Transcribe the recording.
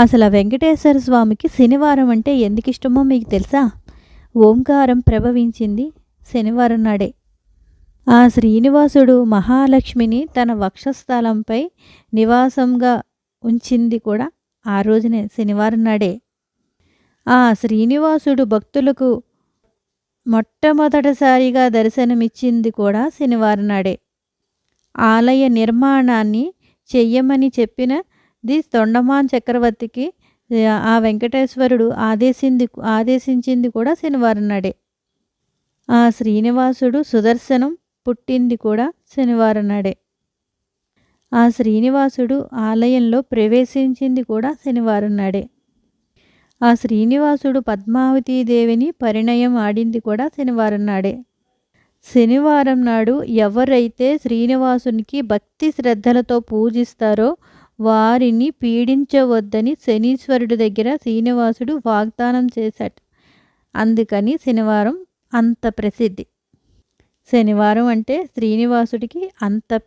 అసలు ఆ వెంకటేశ్వర స్వామికి శనివారం అంటే ఎందుకు ఇష్టమో మీకు తెలుసా? ఓంకారం ప్రభవించింది శనివారం నాడే. ఆ శ్రీనివాసుడు మహాలక్ష్మిని తన వక్షస్థలంపై నివాసంగా ఉంచింది కూడా ఆ రోజునే శనివారం నాడే. ఆ శ్రీనివాసుడు భక్తులకు మొట్టమొదటిసారిగా దర్శనమిచ్చింది కూడా శనివారం నాడే. ఆలయ నిర్మాణాన్ని చెయ్యమని చెప్పిన ది తొండమాన్ చక్రవర్తికి ఆ వెంకటేశ్వరుడు ఆదేశింది ఆదేశించింది కూడా శనివారం నాడే. ఆ శ్రీనివాసుడు సుదర్శనం పుట్టింది కూడా శనివారం నాడే. ఆ శ్రీనివాసుడు ఆలయంలో ప్రవేశించింది కూడా శనివారం నాడే. ఆ శ్రీనివాసుడు పద్మావతీదేవిని పరిణయం ఆడింది కూడా శనివారం నాడే. శనివారం నాడు ఎవరైతే శ్రీనివాసునికి భక్తి శ్రద్ధలతో పూజిస్తారో వారిని పీడించవద్దని శనీశ్వరుడి దగ్గర శ్రీనివాసుడు వాగ్దానం చేశాడు. అందుకని శనివారం అంత ప్రసిద్ధి. శనివారం అంటే శ్రీనివాసుడికి అంత